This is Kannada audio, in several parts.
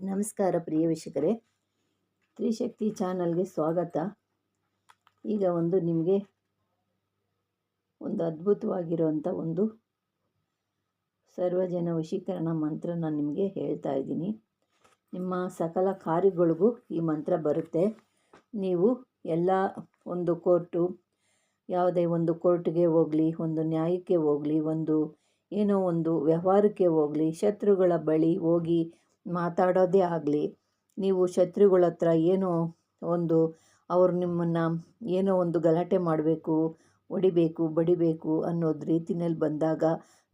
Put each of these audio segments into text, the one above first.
ನಮಸ್ಕಾರ ಪ್ರಿಯ ವೀಕ್ಷಕರೇ. ತ್ರಿಶಕ್ತಿ ಚಾನಲ್ಗೆ ಸ್ವಾಗತ. ಈಗ ಒಂದು ನಿಮಗೆ ಒಂದು ಅದ್ಭುತವಾಗಿರುವಂಥ ಒಂದು ಸರ್ವಜನ ವಶೀಕರಣ ಮಂತ್ರ ನಾನು ನಿಮಗೆ ಹೇಳ್ತಾ ಇದ್ದೀನಿ. ನಿಮ್ಮ ಸಕಲ ಕಾರ್ಯಗಳಿಗೂ ಈ ಮಂತ್ರ ಬರುತ್ತೆ. ನೀವು ಎಲ್ಲ ಒಂದು ಕೋರ್ಟು, ಯಾವುದೇ ಒಂದು ಕೋರ್ಟ್ಗೆ ಹೋಗಲಿ, ಒಂದು ನ್ಯಾಯಕ್ಕೆ ಹೋಗಲಿ, ಒಂದು ಏನೋ ಒಂದು ವ್ಯವಹಾರಕ್ಕೆ ಹೋಗಲಿ, ಶತ್ರುಗಳ ಬಳಿ ಹೋಗಿ ಮಾತಾಡೋದೇ ಆಗಲಿ, ನೀವು ಶತ್ರುಗಳ ಹತ್ರ ಏನೋ ಒಂದು ಅವರು ನಿಮ್ಮನ್ನು ಏನೋ ಒಂದು ಗಲಾಟೆ ಮಾಡಬೇಕು, ಹೊಡಿಬೇಕು, ಬಡಿಬೇಕು ಅನ್ನೋದು ರೀತಿನಲ್ಲಿ ಬಂದಾಗ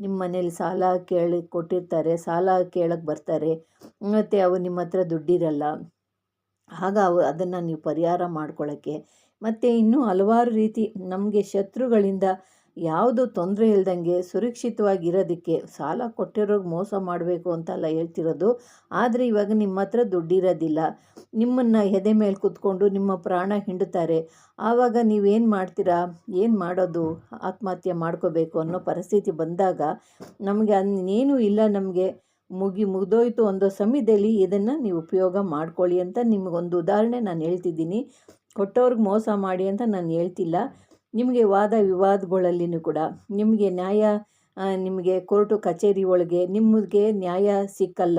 ನಿಮ್ಮ ಮನೇಲಿ ಸಾಲ ಕೇಳಿ ಕೊಟ್ಟಿರ್ತಾರೆ, ಸಾಲ ಕೇಳಕ್ಕೆ ಬರ್ತಾರೆ, ಮತ್ತು ಅವು ನಿಮ್ಮ ಹತ್ರ ದುಡ್ಡಿರಲ್ಲ. ಆಗ ಅವು ಅದನ್ನು ನೀವು ಪರಿಹಾರ ಮಾಡ್ಕೊಳ್ಳೋಕ್ಕೆ ಮತ್ತು ಇನ್ನೂ ಹಲವಾರು ರೀತಿ ನಮಗೆ ಶತ್ರುಗಳಿಂದ ಯಾವುದು ತೊಂದರೆ ಇಲ್ದಂಗೆ ಸುರಕ್ಷಿತವಾಗಿರೋದಕ್ಕೆ ಸಾಲ ಕೊಟ್ಟಿರೋರ್ಗೆ ಮೋಸ ಮಾಡಬೇಕು ಅಂತೆಲ್ಲ ಹೇಳ್ತಿರೋದು. ಆದರೆ ಇವಾಗ ನಿಮ್ಮ ಹತ್ರ ದುಡ್ಡಿರೋದಿಲ್ಲ. ನಿಮ್ಮನ್ನು ಎದೆ ಮೇಲೆ ಕೂತ್ಕೊಂಡು ನಿಮ್ಮ ಪ್ರಾಣ ಹಿಂಡುತ್ತಾರೆ. ಆವಾಗ ನೀವೇನು ಮಾಡ್ತೀರಾ? ಏನು ಮಾಡೋದು? ಆತ್ಮಹತ್ಯೆ ಮಾಡ್ಕೋಬೇಕು ಅನ್ನೋ ಪರಿಸ್ಥಿತಿ ಬಂದಾಗ ನಮಗೆ ಅನ್ನೇನೂ ಇಲ್ಲ ನಮಗೆ. ಮುಗಿ ಮುಗಿದೋಯ್ತು ಒಂದು ಸಮಯದಲ್ಲಿ ಇದನ್ನು ನೀವು ಉಪಯೋಗ ಮಾಡ್ಕೊಳ್ಳಿ ಅಂತ ನಿಮಗೊಂದು ಉದಾಹರಣೆ ನಾನು ಹೇಳ್ತಿದ್ದೀನಿ. ಕೊಟ್ಟವ್ರಿಗೆ ಮೋಸ ಮಾಡಿ ಅಂತ ನಾನು ಹೇಳ್ತಿಲ್ಲ. ನಿಮಗೆ ವಾದ ವಿವಾದಗಳಲ್ಲಿನೂ ಕೂಡ ನಿಮಗೆ ನ್ಯಾಯ ನಿಮಗೆ ಕೋರ್ಟು ಕಚೇರಿ ಒಳಗೆ ನಿಮಗೆ ನ್ಯಾಯ ಸಿಕ್ಕಲ್ಲ.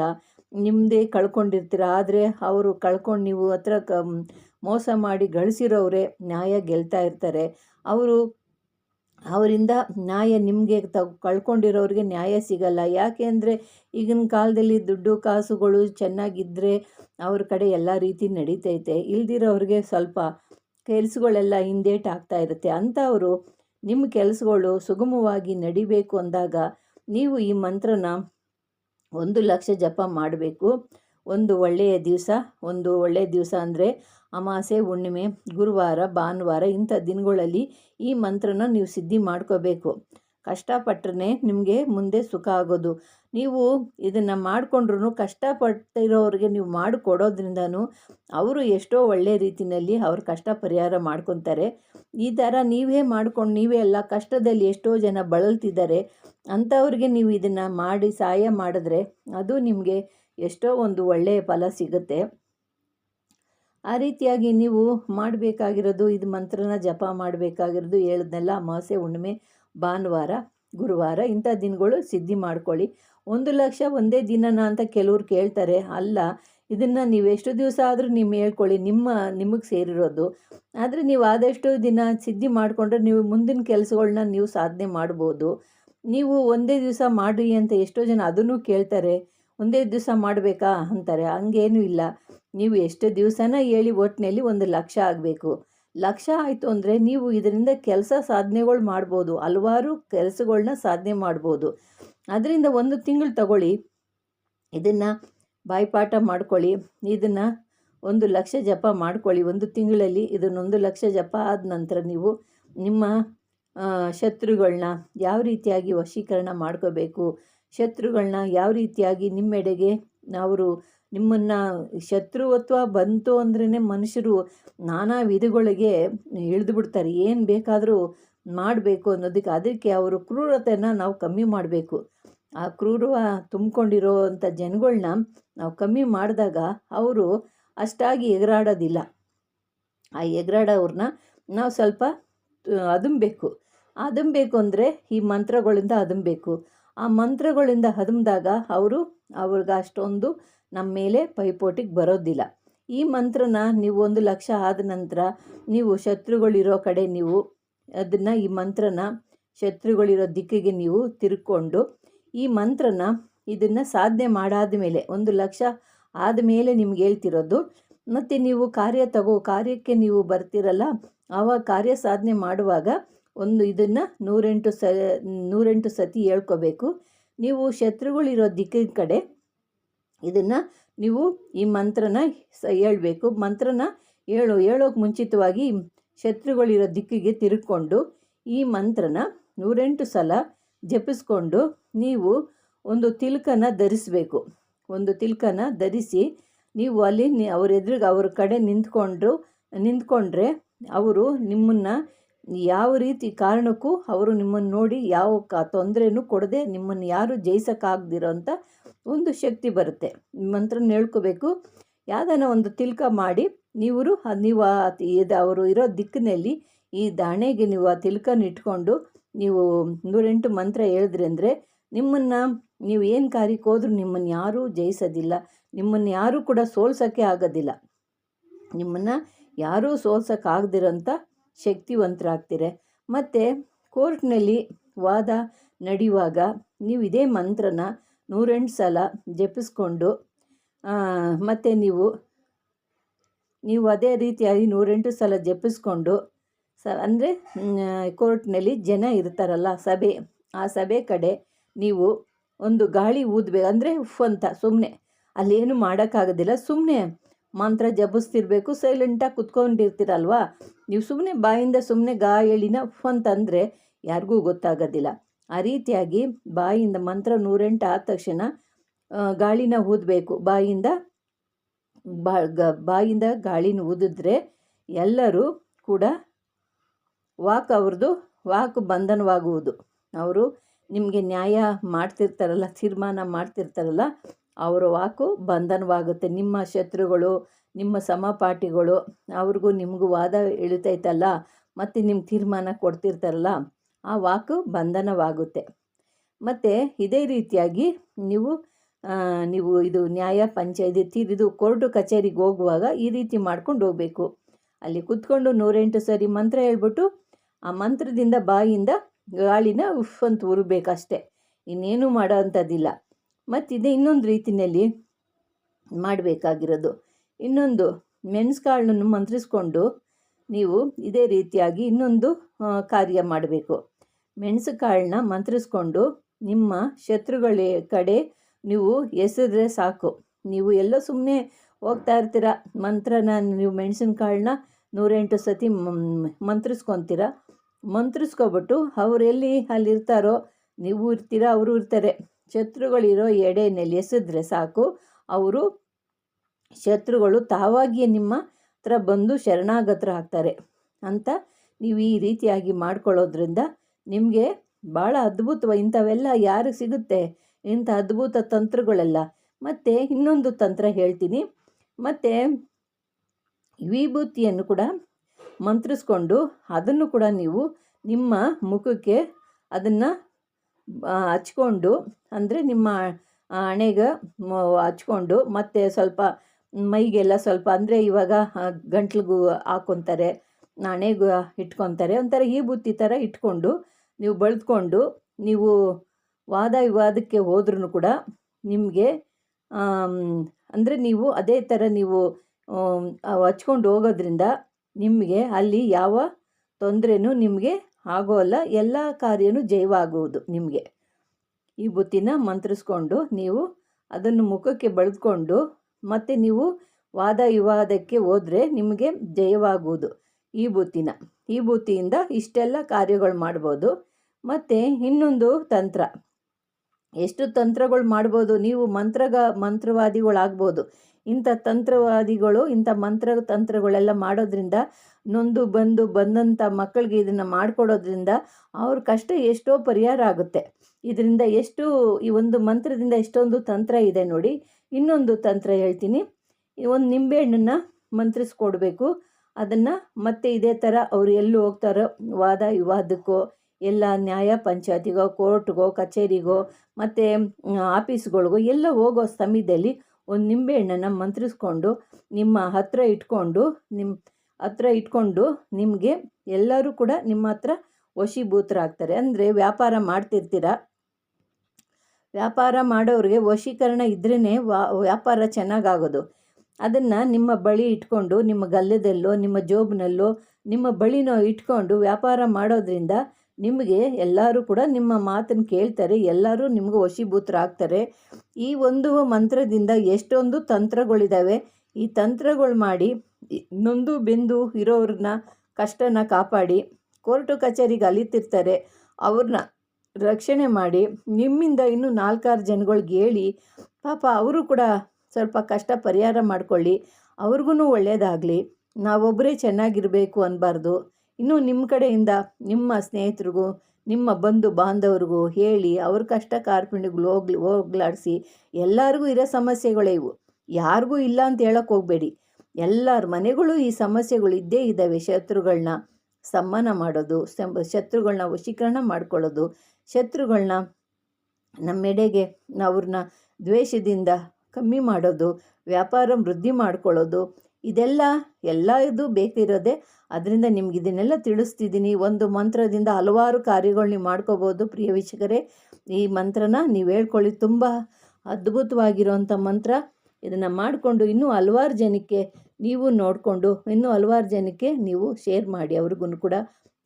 ನಿಮ್ಮದೇ ಕಳ್ಕೊಂಡಿರ್ತೀರ. ಆದರೆ ಅವರು ಕಳ್ಕೊಂಡು ನೀವು ಹತ್ರ ಕ ಮೋಸ ಮಾಡಿ ಗಳಿಸಿರೋರೇ ನ್ಯಾಯ ಗೆಲ್ತಾ ಇರ್ತಾರೆ. ಅವರು, ಅವರಿಂದ ನ್ಯಾಯ ನಿಮಗೆ ತ ಕಳ್ಕೊಂಡಿರೋರಿಗೆ ನ್ಯಾಯ ಸಿಗಲ್ಲ. ಯಾಕೆ ಅಂದರೆ ಈಗಿನ ಕಾಲದಲ್ಲಿ ದುಡ್ಡು ಕಾಸುಗಳು ಚೆನ್ನಾಗಿದ್ದರೆ ಅವ್ರ ಕಡೆ ಎಲ್ಲ ರೀತಿ ನಡೀತೈತೆ. ಇಲ್ದಿರೋರಿಗೆ ಸ್ವಲ್ಪ ಕೆಲಸಗಳೆಲ್ಲ ಹಿಂದೇಟ್ ಆಗ್ತಾ ಇರುತ್ತೆ. ಅಂಥವರು ನಿಮ್ಮ ಕೆಲಸಗಳು ಸುಗಮವಾಗಿ ನಡಿಬೇಕು ಅಂದಾಗ ನೀವು ಈ ಮಂತ್ರನ ಒಂದು ಲಕ್ಷ ಜಪ ಮಾಡಬೇಕು. ಒಂದು ಒಳ್ಳೆಯ ದಿವಸ, ಒಂದು ಒಳ್ಳೆಯ ದಿವಸ ಅಂದರೆ ಅಮಾಸೆ, ಹುಣ್ಣಿಮೆ, ಗುರುವಾರ, ಭಾನುವಾರ ಇಂಥ ದಿನಗಳಲ್ಲಿ ಈ ಮಂತ್ರನ ನೀವು ಸಿದ್ಧಿ ಮಾಡ್ಕೋಬೇಕು. ಕಷ್ಟಪಟ್ಟರೆ ನಿಮಗೆ ಮುಂದೆ ಸುಖ ಆಗೋದು. ನೀವು ಇದನ್ನು ಮಾಡಿಕೊಂಡ್ರೂ ಕಷ್ಟಪಟ್ಟಿರೋರಿಗೆ ನೀವು ಮಾಡಿಕೊಡೋದ್ರಿಂದನೂ ಅವರು ಎಷ್ಟೋ ಒಳ್ಳೆ ರೀತಿಯಲ್ಲಿ ಅವ್ರ ಕಷ್ಟ ಪರಿಹಾರ ಮಾಡ್ಕೊತಾರೆ. ಈ ಥರ ನೀವೇ ಮಾಡ್ಕೊಂಡು ನೀವೇ ಎಲ್ಲ ಕಷ್ಟದಲ್ಲಿ ಎಷ್ಟೋ ಜನ ಬಳಲ್ತಿದ್ದಾರೆ. ಅಂಥವ್ರಿಗೆ ನೀವು ಇದನ್ನು ಮಾಡಿ ಸಹಾಯ ಮಾಡಿದ್ರೆ ಅದು ನಿಮಗೆ ಎಷ್ಟೋ ಒಂದು ಒಳ್ಳೆಯ ಫಲ ಸಿಗುತ್ತೆ. ಆ ರೀತಿಯಾಗಿ ನೀವು ಮಾಡಬೇಕಾಗಿರೋದು, ಇದು ಮಂತ್ರನ ಜಪ ಮಾಡಬೇಕಾಗಿರೋದು, ಹೇಳಿದ್ನೆಲ್ಲ ಅಮಾವಾಸ್ಯೆ ಹುಣ್ಣಿಮೆ ಭಾನುವಾರ, ಗುರುವಾರ ಇಂಥ ದಿನಗಳು ಸಿದ್ಧಿ ಮಾಡ್ಕೊಳ್ಳಿ. ಒಂದು ಲಕ್ಷ ಒಂದೇ ದಿನನ ಅಂತ ಕೆಲವ್ರು ಕೇಳ್ತಾರೆ. ಅಲ್ಲ, ಇದನ್ನು ನೀವು ಎಷ್ಟು ದಿವಸ ಆದರೂ ನೀವು ಹೇಳ್ಕೊಳ್ಳಿ. ನಿಮ್ಮ, ನಿಮಗೆ ಸೇರಿರೋದು. ಆದರೆ ನೀವು ಆದಷ್ಟು ದಿನ ಸಿದ್ಧಿ ಮಾಡಿಕೊಂಡ್ರೆ ನೀವು ಮುಂದಿನ ಕೆಲಸಗಳನ್ನ ನೀವು ಸಾಧನೆ ಮಾಡ್ಬೋದು. ನೀವು ಒಂದೇ ದಿವಸ ಮಾಡಿ ಅಂತ ಎಷ್ಟೋ ಜನ ಅದನ್ನು ಕೇಳ್ತಾರೆ. ಒಂದೇ ದಿವಸ ಮಾಡಬೇಕಾ? ಅಂತಾರೆ. ಹಂಗೇನೂ ಇಲ್ಲ. ನೀವು ಎಷ್ಟು ದಿವಸನ ಹೇಳಿ ಒಟ್ಟಿನಲ್ಲಿ ಒಂದು ಲಕ್ಷ ಆಗಬೇಕು. ಲಕ್ಷ ಆಯಿತು ಅಂದರೆ ನೀವು ಇದರಿಂದ ಕೆಲಸ ಸಾಧನೆಗಳು ಮಾಡ್ಬೋದು, ಹಲವಾರು ಕೆಲಸಗಳನ್ನ ಸಾಧನೆ ಮಾಡ್ಬೋದು. ಅದರಿಂದ ಒಂದು ತಿಂಗಳು ತಗೊಳ್ಳಿ, ಇದನ್ನು ಬಾಯಿಪಾಠ ಮಾಡ್ಕೊಳ್ಳಿ, ಇದನ್ನು ಒಂದು ಲಕ್ಷ ಜಪ ಮಾಡ್ಕೊಳ್ಳಿ. ಒಂದು ತಿಂಗಳಲ್ಲಿ ಇದನ್ನೊಂದು ಲಕ್ಷ ಜಪ ಆದ ನಂತರ ನೀವು ನಿಮ್ಮ ಶತ್ರುಗಳನ್ನ ಯಾವ ರೀತಿಯಾಗಿ ವಶೀಕರಣ ಮಾಡ್ಕೋಬೇಕು ಶತ್ರುಗಳನ್ನ ಯಾವ ರೀತಿಯಾಗಿ ನಿಮ್ಮೆಡೆಗೆ ಅವರು ನಿಮ್ಮನ್ನು ಶತ್ರುವತ್ವ ಬಂತು ಅಂದ್ರೇ ಮನುಷ್ಯರು ನಾನಾ ವಿಧಗಳಿಗೆ ಇಳಿದು ಬಿಡ್ತಾರೆ. ಏನು ಬೇಕಾದರೂ ಮಾಡಬೇಕು ಅನ್ನೋದಕ್ಕೆ ಅದಕ್ಕೆ ಅವರು ಕ್ರೂರತೆಯನ್ನು ನಾವು ಕಮ್ಮಿ ಮಾಡಬೇಕು. ಆ ಕ್ರೂರ ತುಂಬಿಕೊಂಡಿರೋ ಅಂಥ ಜನಗಳನ್ನ ನಾವು ಕಮ್ಮಿ ಮಾಡಿದಾಗ ಅವರು ಅಷ್ಟಾಗಿ ಎಗರಾಡೋದಿಲ್ಲ. ಆ ಎಗರಾಡೋವ್ರನ್ನ ನಾವು ಸ್ವಲ್ಪ ಅದುಮಬೇಕು ಅದುಮಬೇಕು ಅಂದರೆ ಈ ಮಂತ್ರಗಳಿಂದ ಅದುಮಬೇಕು ಆ ಮಂತ್ರಗಳಿಂದ ಅದುಂಬಿದಾಗ ಅವರು ಅವ್ರಿಗೆ ಅಷ್ಟೊಂದು ನಮ್ಮ ಮೇಲೆ ಪೈಪೋಟಿಗೆ ಬರೋದಿಲ್ಲ. ಈ ಮಂತ್ರನ ನೀವು ಒಂದು ಲಕ್ಷ ಆದ ನಂತರ ನೀವು ಶತ್ರುಗಳಿರೋ ಕಡೆ ನೀವು ಅದನ್ನು ಈ ಮಂತ್ರನ ಶತ್ರುಗಳಿರೋ ದಿಕ್ಕಿಗೆ ನೀವು ತಿರ್ಕೊಂಡು ಈ ಮಂತ್ರನ ಇದನ್ನು ಸಾಧನೆ ಮಾಡಾದ ಮೇಲೆ ಒಂದು ಲಕ್ಷ ಆದ ಮೇಲೆ ನಿಮ್ಗೆ ಹೇಳ್ತಿರೋದು. ಮತ್ತು ನೀವು ಕಾರ್ಯ ತಗೋ, ಕಾರ್ಯಕ್ಕೆ ನೀವು ಬರ್ತಿರಲ್ಲ, ಆವಾಗ ಕಾರ್ಯ ಸಾಧನೆ ಮಾಡುವಾಗ ಒಂದು ಇದನ್ನು ನೂರೆಂಟು ಸ, ನೂರೆಂಟು ಸತಿ ಹೇಳ್ಕೋಬೇಕು. ನೀವು ಶತ್ರುಗಳಿರೋ ದಿಕ್ಕಿನ ಕಡೆ ಇದನ್ನು ನೀವು ಈ ಮಂತ್ರನ ಸ ಹೇಳಬೇಕು. ಮಂತ್ರನ ಹೇಳೋ, ಹೇಳೋಕೆ ಮುಂಚಿತವಾಗಿ ಶತ್ರುಗಳಿರೋ ದಿಕ್ಕಿಗೆ ತಿರುಕೊಂಡು ಈ ಮಂತ್ರನ ನೂರೆಂಟು ಸಲ ಜಪಿಸ್ಕೊಂಡು ನೀವು ಒಂದು ತಿಲ್ಕನ ಧರಿಸಬೇಕು. ಒಂದು ತಿಲ್ಕನ ಧರಿಸಿ ನೀವು ಅಲ್ಲಿ ಅವ್ರ ಎದುರಿಗೆ ಅವ್ರ ಕಡೆ ನಿಂತ್ಕೊಂಡ್ರು, ನಿಂತ್ಕೊಂಡ್ರೆ ಅವರು ನಿಮ್ಮನ್ನು ಯಾವ ರೀತಿ, ಕಾರಣಕ್ಕೂ ಅವರು ನಿಮ್ಮನ್ನು ನೋಡಿ ಯಾವ ಕ ತೊಂದರೆಯೂ ಕೊಡದೆ ನಿಮ್ಮನ್ನು ಯಾರು ಜಯಿಸೋಕ್ಕಾಗ್ದಿರೋ ಅಂಥ ಒಂದು ಶಕ್ತಿ ಬರುತ್ತೆ. ಮಂತ್ರನ ಹೇಳ್ಕೋಬೇಕು. ಯಾವ್ದಾನ ಒಂದು ತಿಲ್ಕ ಮಾಡಿ ನೀವು ನೀವು ಇದು ಅವರು ಇರೋ ದಿಕ್ಕಿನಲ್ಲಿ ಈ ದಾಣೆಗೆ ನೀವು ಆ ತಿಲ್ಕನ ಇಟ್ಕೊಂಡು ನೀವು ನೂರೆಂಟು ಮಂತ್ರ ಹೇಳಿದ್ರಿ ಅಂದರೆ, ನಿಮ್ಮನ್ನು ನೀವು ಏನು ಕಾರ್ಯಕ್ಕೆ ಹೋದ್ರೂ ನಿಮ್ಮನ್ನು ಯಾರೂ ಜಯಿಸೋದಿಲ್ಲ. ನಿಮ್ಮನ್ನು ಯಾರೂ ಕೂಡ ಸೋಲ್ಸೋಕ್ಕೆ ಆಗೋದಿಲ್ಲ. ನಿಮ್ಮನ್ನು ಯಾರೂ ಸೋಲ್ಸೋಕ್ಕಾಗದಿರೋಂಥ ಶಕ್ತಿವಂತರಾಗ್ತೀರ. ಮತ್ತು ಕೋರ್ಟ್ನಲ್ಲಿ ವಾದ ನಡೆಯುವಾಗ ನೀವು ಇದೇ ಮಂತ್ರನ ನೂರೆಂಟು ಸಲ ಜಪಿಸ್ಕೊಂಡು ಮತ್ತು ನೀವು ನೀವು ಅದೇ ರೀತಿಯಾಗಿ ನೂರೆಂಟು ಸಲ ಜಪಿಸ್ಕೊಂಡು, ಸ, ಅಂದರೆ ಕೋರ್ಟ್ನಲ್ಲಿ ಜನ ಇರ್ತಾರಲ್ಲ, ಸಭೆ, ಆ ಸಭೆ ಕಡೆ ನೀವು ಒಂದು ಗಾಳಿ ಊದಬೇಕು ಅಂದರೆ ಉಫ್ ಅಂತ ಸುಮ್ಮನೆ ಅಲ್ಲೇನು ಮಾಡೋಕ್ಕಾಗೋದಿಲ್ಲ ಸುಮ್ಮನೆ ಮಂತ್ರ ಜಪಿಸ್ತಿರ್ಬೇಕು, ಸೈಲೆಂಟಾಗಿ ಕುತ್ಕೊಂಡಿರ್ತೀರಲ್ವಾ, ನೀವು ಸುಮ್ಮನೆ ಬಾಯಿಂದ ಸುಮ್ಮನೆ ಗಾಯಳಿನ ಉಫ್ ಅಂತಂದರೆ ಯಾರಿಗೂ ಗೊತ್ತಾಗೋದಿಲ್ಲ. ಆ ರೀತಿಯಾಗಿ ಬಾಯಿಂದ ಮಂತ್ರ ನೂರೆಂಟು ಆದ ತಕ್ಷಣ ಗಾಳಿನ ಊದಬೇಕು. ಬಾಯಿಂದ, ಬಾ ಬಾಯಿಂದ ಗಾಳಿನ ಊದಿದ್ರೆ ಎಲ್ಲರೂ ಕೂಡ ವಾಕ್ ಅವ್ರದ್ದು, ವಾಕ್ ಬಂಧನವಾಗುವುದು. ಅವರು ನಿಮಗೆ ನ್ಯಾಯ ಮಾಡ್ತಿರ್ತಾರಲ್ಲ, ತೀರ್ಮಾನ ಮಾಡ್ತಿರ್ತಾರಲ್ಲ, ಅವರ ವಾಕು ಬಂಧನವಾಗುತ್ತೆ. ನಿಮ್ಮ ಶತ್ರುಗಳು, ನಿಮ್ಮ ಸಮಪಾಠಿಗಳು, ಅವ್ರಿಗೂ ನಿಮಗೂ ವಾದ ಇಳಿತೈತಲ್ಲ, ಮತ್ತು ನಿಮ್ಗೆ ತೀರ್ಮಾನ ಕೊಡ್ತಿರ್ತಾರಲ್ಲ ಆ ವಾಕು ಬಂಧನವಾಗುತ್ತೆ. ಮತ್ತು ಇದೇ ರೀತಿಯಾಗಿ ನೀವು ನೀವು ಇದು ನ್ಯಾಯ ಪಂಚಾಯತಿ ಇದು ಕೋರ್ಟು ಕಚೇರಿಗೆ ಹೋಗುವಾಗ ಈ ರೀತಿ ಮಾಡ್ಕೊಂಡು ಹೋಗಬೇಕು. ಅಲ್ಲಿ ಕೂತ್ಕೊಂಡು ನೂರೆಂಟು ಸರಿ ಮಂತ್ರ ಹೇಳ್ಬಿಟ್ಟು ಆ ಮಂತ್ರದಿಂದ ಬಾಯಿಂದ ಗಾಳಿನ ಉಫ್ ಅಂತ ಉರಬೇಕಷ್ಟೆ. ಇನ್ನೇನು ಮಾಡೋ ಅಂಥದ್ದಿಲ್ಲ ಮತ್ತು ಇದೇ ಇನ್ನೊಂದು ರೀತಿಯಲ್ಲಿ ಮಾಡಬೇಕಾಗಿರೋದು. ಇನ್ನೊಂದು ಮೆಣಸುಕಾಳನ್ನು ಮಂತ್ರಿಸ್ಕೊಂಡು ನೀವು ಇದೇ ರೀತಿಯಾಗಿ ಇನ್ನೊಂದು ಕಾರ್ಯ ಮಾಡಬೇಕು. ಮೆಣಸು ಕಾಳನ್ನ ಮಂತ್ರಿಸ್ಕೊಂಡು ನಿಮ್ಮ ಶತ್ರುಗಳ ಕಡೆ ನೀವು ಎಸೆದ್ರೆ ಸಾಕು. ನೀವು ಎಲ್ಲ ಸುಮ್ಮನೆ ಹೋಗ್ತಾ ಇರ್ತೀರ? ಮಂತ್ರನ ನೀವು ಮೆಣಸಿನಕಾಳನ್ನ ನೂರೆಂಟು ಸತಿ ಮಂತ್ರಿಸ್ಕೊತೀರ? ಮಂತ್ರಿಸ್ಕೊಬಿಟ್ಟು ಅವರೆಲ್ಲಿ ಅಲ್ಲಿರ್ತಾರೋ, ನೀವು ಇರ್ತೀರ, ಅವರು ಇರ್ತಾರೆ. ಶತ್ರುಗಳಿರೋ ಎಡೆಯಲ್ಲಿ ಎಸೆದ್ರೆ ಸಾಕು. ಅವರು ಶತ್ರುಗಳು ತಾವಾಗಿಯೇ ನಿಮ್ಮ ಹತ್ರ ಬಂದು ಶರಣಾಗತರು ಆಗ್ತಾರೆ ಅಂತ ನೀವು ಈ ರೀತಿಯಾಗಿ ಮಾಡ್ಕೊಳ್ಳೋದ್ರಿಂದ ನಿಮಗೆ ಭಾಳ ಅದ್ಭುತವ ಇಂಥವೆಲ್ಲ ಯಾರು ಸಿಗುತ್ತೆ? ಇಂಥ ಅದ್ಭುತ ತಂತ್ರಗಳೆಲ್ಲ. ಮತ್ತು ಇನ್ನೊಂದು ತಂತ್ರ ಹೇಳ್ತೀನಿ. ಮತ್ತು ವಿಭೂತಿಯನ್ನು ಕೂಡ ಮಂತ್ರಿಸ್ಕೊಂಡು ಅದನ್ನು ಕೂಡ ನೀವು ನಿಮ್ಮ ಮುಖಕ್ಕೆ ಅದನ್ನು ಹಚ್ಕೊಂಡು, ಅಂದರೆ ನಿಮ್ಮ ಹಣೆಗೆ ಹಚ್ಕೊಂಡು, ಮತ್ತು ಸ್ವಲ್ಪ ಮೈಗೆಲ್ಲ ಸ್ವಲ್ಪ, ಅಂದರೆ ಇವಾಗ ಗಂಟ್ಲಿಗೂ ಹಾಕ್ಕೊತಾರೆ ಹಣೆಗೂ ಇಟ್ಕೊತಾರೆ, ಒಂಥರ ಈ ಬುತ್ತಿ ಥರ ಇಟ್ಕೊಂಡು ನೀವು ಬಳ್ದ್ಕೊಂಡು ನೀವು ವಾದ ವಿವಾದಕ್ಕೆ ಹೋದ್ರೂ ಕೂಡ ನಿಮಗೆ ಅಂದರೆ ನೀವು ಅದೇ ಥರ ನೀವು ಹಚ್ಕೊಂಡು ಹೋಗೋದ್ರಿಂದ ನಿಮಗೆ ಅಲ್ಲಿ ಯಾವ ತೊಂದರೆನೂ ನಿಮಗೆ ಆಗೋಲ್ಲ ಎಲ್ಲ ಕಾರ್ಯನೂ ಜಯವಾಗುವುದು ನಿಮಗೆ. ಈ ಬುತ್ತಿನ ಮಂತ್ರಿಸ್ಕೊಂಡು ನೀವು ಅದನ್ನು ಮುಖಕ್ಕೆ ಬಳಿದುಕೊಂಡು ಮತ್ತು ನೀವು ವಾದ ವಿವಾದಕ್ಕೆ ಹೋದರೆ ನಿಮಗೆ ಜಯವಾಗುವುದು ಈ ಬುತ್ತಿನ. ಈ ಬುತ್ತಿಯಿಂದ ಇಷ್ಟೆಲ್ಲ ಕಾರ್ಯಗಳು ಮಾಡ್ಬೋದು. ಮತ್ತು ಇನ್ನೊಂದು ತಂತ್ರ. ಎಷ್ಟು ತಂತ್ರಗಳು ಮಾಡ್ಬೋದು, ನೀವು ಮಂತ್ರಗ, ಮಂತ್ರವಾದಿಗಳಾಗ್ಬೋದು. ಇಂಥ ತಂತ್ರವಾದಿಗಳು, ಇಂಥ ಮಂತ್ರ ತಂತ್ರಗಳೆಲ್ಲ ಮಾಡೋದ್ರಿಂದ ನೊಂದು ಬಂದು ಬಂದಂಥ ಮಕ್ಕಳಿಗೆ ಇದನ್ನು ಮಾಡಿಕೊಡೋದ್ರಿಂದ ಅವ್ರ ಕಷ್ಟ ಎಷ್ಟೋ ಪರಿಹಾರ ಆಗುತ್ತೆ. ಇದರಿಂದ ಎಷ್ಟು, ಈ ಒಂದು ಮಂತ್ರದಿಂದ ಎಷ್ಟೊಂದು ತಂತ್ರ ಇದೆ ನೋಡಿ, ಇನ್ನೊಂದು ತಂತ್ರ ಹೇಳ್ತೀನಿ. ಒಂದು ನಿಂಬೆಹಣ್ಣನ್ನು ಮಂತ್ರಿಸ್ಕೊಡ್ಬೇಕು. ಅದನ್ನು ಮತ್ತೆ ಇದೇ ಥರ ಅವ್ರು ಎಲ್ಲಿ ಹೋಗ್ತಾರೋ ವಾದ ವಿವಾದಕ್ಕೋ, ಎಲ್ಲ ನ್ಯಾಯ ಪಂಚಾಯತಿಗೋ, ಕೋರ್ಟ್ಗೋ, ಕಚೇರಿಗೋ, ಮತ್ತು ಆಫೀಸ್ಗಳಿಗೋ ಎಲ್ಲ ಹೋಗೋ ಸಮಯದಲ್ಲಿ ಒಂದು ನಿಂಬೆಹಣ್ಣನ್ನು ಮಂತ್ರಿಸ್ಕೊಂಡು, ನಿಮ್ಮ ಹತ್ತಿರ ಇಟ್ಕೊಂಡು ನಿಮ್ಮ ಹತ್ರ ಇಟ್ಕೊಂಡು ನಿಮಗೆ ಎಲ್ಲರೂ ಕೂಡ ನಿಮ್ಮ ಹತ್ರ ವಶೀಭೂತರಾಗ್ತಾರೆ. ಅಂದರೆ ವ್ಯಾಪಾರ ಮಾಡ್ತಿರ್ತೀರ? ವ್ಯಾಪಾರ ಮಾಡೋರಿಗೆ ವಶೀಕರಣ ಇದ್ರೇ ವ್ಯಾಪಾರ ಚೆನ್ನಾಗಾಗೋದು. ಅದನ್ನು ನಿಮ್ಮ ಬಳಿ ಇಟ್ಕೊಂಡು, ನಿಮ್ಮ ಗಲ್ಲೆದಲ್ಲೋ ನಿಮ್ಮ ಜೋಬ್ನಲ್ಲೋ, ನಿಮ್ಮ ಬಳಿನೋ ಇಟ್ಕೊಂಡು ವ್ಯಾಪಾರ ಮಾಡೋದ್ರಿಂದ ನಿಮಗೆ ಎಲ್ಲರೂ ಕೂಡ ನಿಮ್ಮ ಮಾತನ್ನು ಕೇಳ್ತಾರೆ, ಎಲ್ಲರೂ ನಿಮಗೆ ವಶೀಭೂತರಾಗ್ತಾರೆ. ಈ ಒಂದು ಮಂತ್ರದಿಂದ ಎಷ್ಟೊಂದು ತಂತ್ರಗಳಿದ್ದಾವೆ ಈ ತಂತ್ರಗಳು ಮಾಡಿ ನೊಂದು ಬೆಂದು ಇರೋರನ್ನ ಕಷ್ಟನ ಕಾಪಾಡಿ, ಕೋರ್ಟು ಕಚೇರಿಗೆ ಅಲಿತಿರ್ತಾರೆ. ಅವ್ರನ್ನ ರಕ್ಷಣೆ ಮಾಡಿ, ನಿಮ್ಮಿಂದ ಇನ್ನೂ ನಾಲ್ಕಾರು ಜನಗಳಿಗೆ ಹೇಳಿ, ಪಾಪ ಅವರು ಕೂಡ ಸ್ವಲ್ಪ ಕಷ್ಟ ಪರಿಹಾರ ಮಾಡಿಕೊಳ್ಳಿ. ಅವ್ರಿಗೂ ಒಳ್ಳೆಯದಾಗಲಿ ನಾವೊಬ್ಬರೇ ಚೆನ್ನಾಗಿರಬೇಕು ಅನ್ನಬಾರ್ದು ಇನ್ನು ನಿಮ್ಮ ಕಡೆಯಿಂದ ನಿಮ್ಮ ಸ್ನೇಹಿತರಿಗೂ, ನಿಮ್ಮ ಬಂಧು ಬಾಂಧವ್ರಿಗೂ ಹೇಳಿ ಅವ್ರ ಕಷ್ಟ ಕಾರ್ಪಣ್ಯಗಳು ಹೋಗ್ಲಿ, ಹೋಗ್ಲಾಡಿಸಿ ಎಲ್ಲರಿಗೂ ಇರೋ ಸಮಸ್ಯೆಗಳೇ ಇವು. ಯಾರಿಗೂ ಇಲ್ಲ ಅಂತ ಹೇಳಕ್ಕೆ ಹೋಗಬೇಡಿ. ಎಲ್ಲರ ಮನೆಗಳು ಈ ಸಮಸ್ಯೆಗಳು ಇದ್ದೇ ಇದ್ದಾವೆ ಶತ್ರುಗಳನ್ನ ಸಮ್ಮಾನ ಮಾಡೋದು ಶತ್ರುಗಳನ್ನ ವಶೀಕರಣ ಮಾಡ್ಕೊಳ್ಳೋದು ಶತ್ರುಗಳನ್ನ ನಮ್ಮೆಡೆಗೆ ಅವ್ರನ್ನ ದ್ವೇಷದಿಂದ ಕಮ್ಮಿ ಮಾಡೋದು, ವ್ಯಾಪಾರ ವೃದ್ಧಿ ಮಾಡ್ಕೊಳ್ಳೋದು, ಇದೆಲ್ಲ, ಎಲ್ಲ ಇದು ಬೇಕಿರೋದೆ. ಅದರಿಂದ ನಿಮ್ಗೆ ಇದನ್ನೆಲ್ಲ ತಿಳಿಸ್ತಿದ್ದೀನಿ. ಒಂದು ಮಂತ್ರದಿಂದ ಹಲವಾರು ಕಾರ್ಯಗಳು ನೀವು ಮಾಡ್ಕೋಬೋದು. ಪ್ರಿಯ ವೀಕ್ಷಕರೇ, ಈ ಮಂತ್ರನ ನೀವು ಹೇಳ್ಕೊಳ್ಳಿ. ತುಂಬ ಅದ್ಭುತವಾಗಿರುವಂಥ ಮಂತ್ರ. ಇದನ್ನು ಮಾಡಿಕೊಂಡು ಇನ್ನೂ ಹಲವಾರು ಜನಕ್ಕೆ ನೀವು ನೋಡಿಕೊಂಡು ಇನ್ನೂ ಹಲವಾರು ಜನಕ್ಕೆ ನೀವು ಶೇರ್ ಮಾಡಿ ಅವ್ರಿಗೂ ಕೂಡ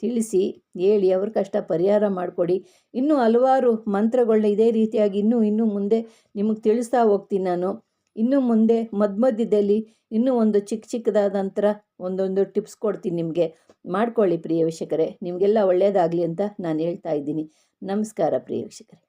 ತಿಳಿಸಿ, ಹೇಳಿ, ಅವ್ರ ಕಷ್ಟ ಪರಿಹಾರ ಮಾಡಿಕೊಡಿ. ಇನ್ನೂ ಹಲವಾರು ಮಂತ್ರಗಳನ್ನ ಇದೇ ರೀತಿಯಾಗಿ ಇನ್ನೂ ಇನ್ನೂ ಮುಂದೆ ನಿಮಗೆ ತಿಳಿಸ್ತಾ ಹೋಗ್ತೀನಿ ನಾನು. ಇನ್ನು ಮುಂದೆ ಮಧ್ಯ ಮಧ್ಯದಲ್ಲಿ ಇನ್ನೂ ಒಂದು ಚಿಕ್ಕ ಚಿಕ್ಕದಾದಂಥ ಒಂದೊಂದು ಟಿಪ್ಸ್ ಕೊಡ್ತೀನಿ ನಿಮಗೆ. ಮಾಡ್ಕೊಳ್ಳಿ ಪ್ರಿಯ ವೀಕ್ಷಕರೇ, ನಿಮಗೆಲ್ಲ ಒಳ್ಳೆಯದಾಗಲಿ ಅಂತ ನಾನು ಹೇಳ್ತಾ ಇದ್ದೀನಿ. ನಮಸ್ಕಾರ ಪ್ರಿಯ ವೀಕ್ಷಕರೇ.